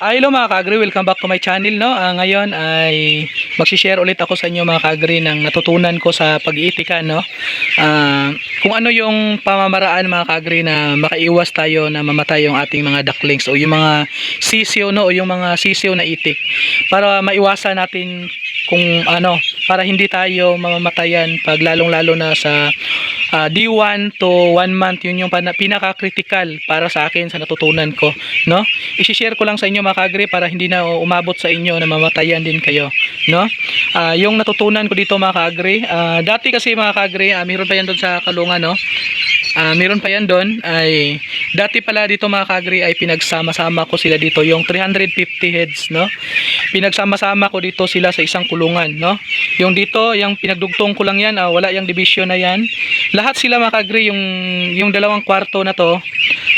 Ah, hello mga ka-agri, welcome back to my channel no. Ah, ngayon ay magsi-share ulit ako sa inyo mga ka-agri ng natutunan ko sa pag-iitikan no. Ah, kung ano yung pamamaraan mga ka-agri na makaiwas tayo na mamatay yung ating mga ducklings o yung mga sisiyo no o yung mga sisiyo na itik para maiwasan natin kung ano para hindi tayo mamamatayan pag lalong-lalo na sa ah, D1 to 1 month yun yung pinaka-critical para sa akin sa natutunan ko no? I-share ko lang sa inyo mga kagri para hindi na umabot sa inyo na mamatayan din kayo no? Ah, yung natutunan ko dito mga kagri ah, dati kasi mga kagri ah, meron pa yan doon sa kalungan no? Ah, meron pa yan doon ay dati pala dito mga kagri ay pinagsama-sama ko sila dito yung 350 heads no? Pinagsama-sama ko dito sila sa isang kulungan no? Yung dito yung pinagdugtong ko lang yan ah, wala yung division na yan. Lahat sila mga kagri yung yung dalawang kwarto na to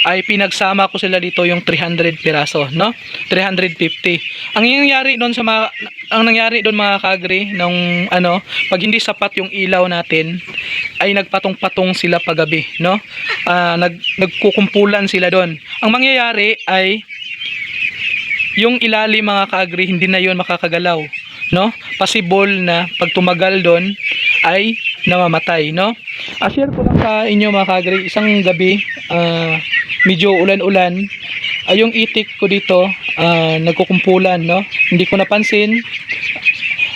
ay pinagsama ko sila dito yung 300 piraso no? 350 ang nangyari doon sa mga ang nangyari doon mga kagri nung ano pag hindi sapat yung ilaw natin ay nagpatong-patong sila paggabi no? Ah, nag nagkukumpulan sila doon. Ang mangyayari ay yung ilalim mga kaagri hindi na yon makakagalaw no? Possible na pag tumagal doon ay namamatay no? Ah, share ko lang sa inyo mga kaagri isang gabi ah, medyo ulan-ulan ay yung itik ko dito ah, nagkukumpulan no hindi ko napansin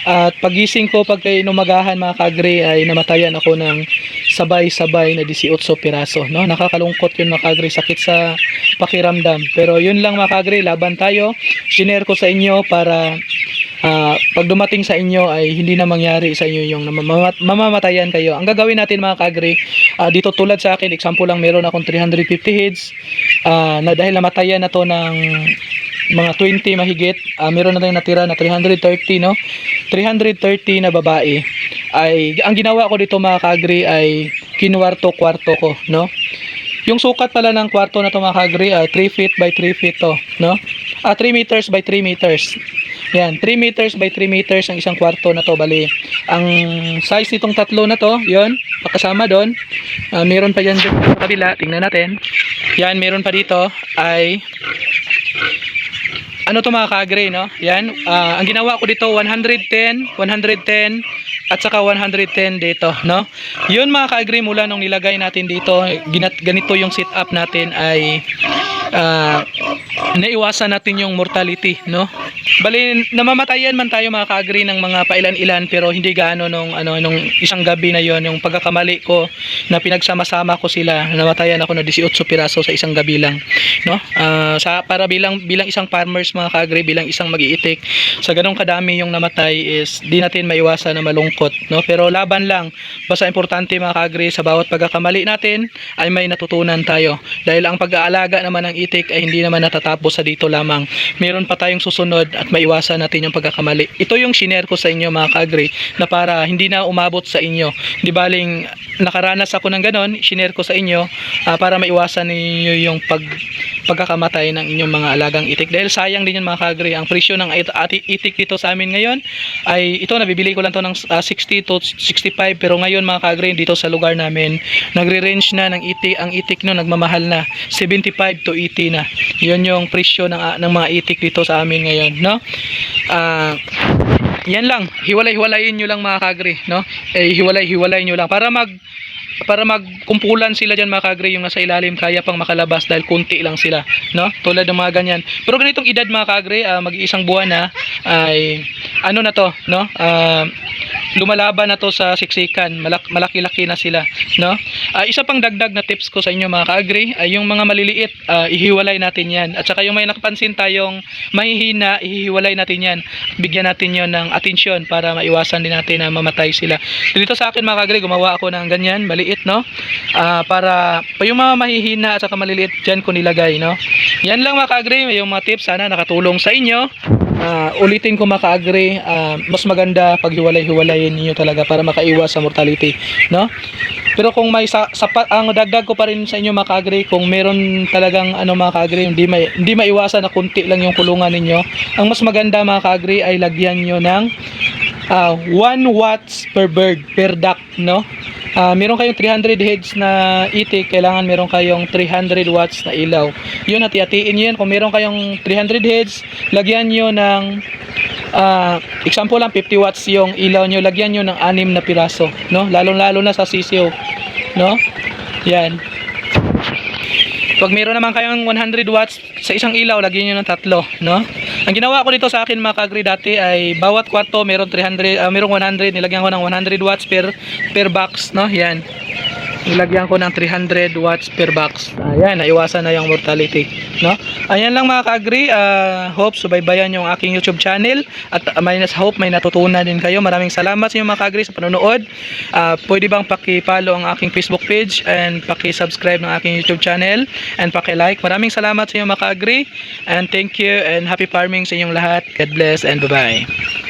at pagising ko pagka inumagahan mga kagre ay namatayan ako ng sabay-sabay na 18 piraso. No? Nakakalungkot yun mga kagre, sakit sa pakiramdam. Pero yun lang mga kagre, laban tayo. Sinare ko sa inyo para ah, pag dumating sa inyo ay hindi na mangyari sa inyo yung mamamat- mamamatayan kayo. Ang gagawin natin mga kagre, ah, dito tulad sa akin, example lang meron akong 350 heads. Ah, na dahil namatayan na to ng mga 20 mahigit, ah, meron na tayong natira na 330 no? 330 na babae. Ay ang ginawa ko dito mga kagri ay kinwarto kwarto ko no? Yung sukat pala ng kwarto na to mga kagri ay 3 feet by 3 feet to no? Ah 3 meters by 3 meters yan 3 meters by 3 meters ang isang kwarto na to. Bali ang size nitong tatlo na to yon pakasama doon. Ah, meron pa yan dyan sa kabila tingnan natin. Yan meron pa dito ay ano to mga kagre no? Yan ah, ang ginawa ko dito 110 110 at saka 110 dito no? Yun mga kagre mula nung nilagay natin dito ganito yung setup natin ay ah, naiwasan natin yung mortality no? Bali namamatayan man tayo mga kaagri ng mga pailan-ilan pero hindi gaano nung ano nung isang gabi na yon yung pagkakamali ko na pinagsama-sama ko sila namatayan ako na 18 piraso sa isang gabi lang no? Ah, sa para bilang bilang isang farmers mga kaagri bilang isang magiitik sa ganong kadami yung namatay is di natin maiwasan na malungkot no? Pero laban lang basta importante mga kaagri sa bawat pagkakamali natin ay may natutunan tayo. Dahil ang pag-aalaga naman ng itik ay hindi naman natatapos sa dito lamang. Meron pa tayong susunod at maiwasan natin yung pagkakamali. Ito yung shinare ko sa inyo mga kaagri na para hindi na umabot sa inyo. Di baling nakaranas ako ng ganon shinare ko sa inyo ah, para maiwasan ninyo yung pag pagkakamatay ng inyong mga alagang itik. Dahil sayang din yun mga kagri ang presyo ng itik dito sa amin ngayon ay ito nabibili ko lang to ng ah, 60 to 65 pero ngayon mga kagri dito sa lugar namin nagre-range na ng itik ang itik no nagmamahal na 75 to 80 na. Yun yung presyo ng, ah, ng mga itik dito sa amin ngayon no? Ah yan lang. Hiwalay-hiwalayin nyo lang mga kagri no? Eh hiwalay-hiwalay nyo lang. Para mag para magkumpulan sila diyan mga kagre yung nasa ilalim kaya pang makalabas dahil kunti lang sila no? Tulad ng mga ganyan. Pero ganitong edad mga kagre ah, mag-iisang buwan na ay ano na to no? Ah, lumalaban na to sa siksikan. Malak- malaki-laki na sila no? Ah, isa pang dagdag na tips ko sa inyo mga kaagri ay yung mga maliliit ah, ihiwalay natin yan. At saka yung may nakapansin tayong mahihina ihiwalay natin yan. Bigyan natin yon ng atensyon para maiwasan din natin na mamatay sila. Dito sa akin mga kaagri gumawa ako ng ganyan maliit no? Ah, para pa yung mga mahihina at saka maliliit dyan ko nilagay no? Yan lang mga kaagri yung mga tips. Sana nakatulong sa inyo Ah, ulitin ko mga kaagri ah, mas maganda pag hiwalay-hiwalayin niyo talaga para makaiwas sa mortality no? Pero kung may sa, sapat ang dagdag ko pa rin sa inyo mga kaagri kung meron talagang ano mga kaagri hindi may hindi maiwasan na kunti lang yung kulungan ninyo ang mas maganda mga kaagri ay lagyan niyo ng ah, 1 watts per bird per duck no ah, meron kayong 300 heads na itik, kailangan meron kayong 300 watts na ilaw. Yun, hati-hatiin nyo yan. Kung meron kayong 300 heads, lagyan nyo ng ah, example lang 50 watts yung ilaw nyo, lagyan nyo ng anim na piraso, no? Lalong-lalo na sa sisiyo, no? Yan. Pag meron naman kayong 100 watts sa isang ilaw, lagyan nyo ng tatlo, no? Ang ginawa ko dito sa akin mga kagri dati ay bawat kwarto meron 300, ah, merong 100, nilagyan ko ng 100 watts per per box, no? Yan. Nilagyan ko ng 300 watts per box. Ayan, naiwasan na yung mortality, no? Ayan lang mga kagri, ah, hope subaybayan yung aking YouTube channel at uh, may hope may natutunan din kayo. Maraming salamat sa inyo mga kagri sa panonood. Ah, pwede bang paki-follow ang aking Facebook page and paki-subscribe ng aking YouTube channel and paki-like. Maraming salamat sa inyo mga kagri and thank you and happy farming sa inyong lahat. God bless and bye-bye.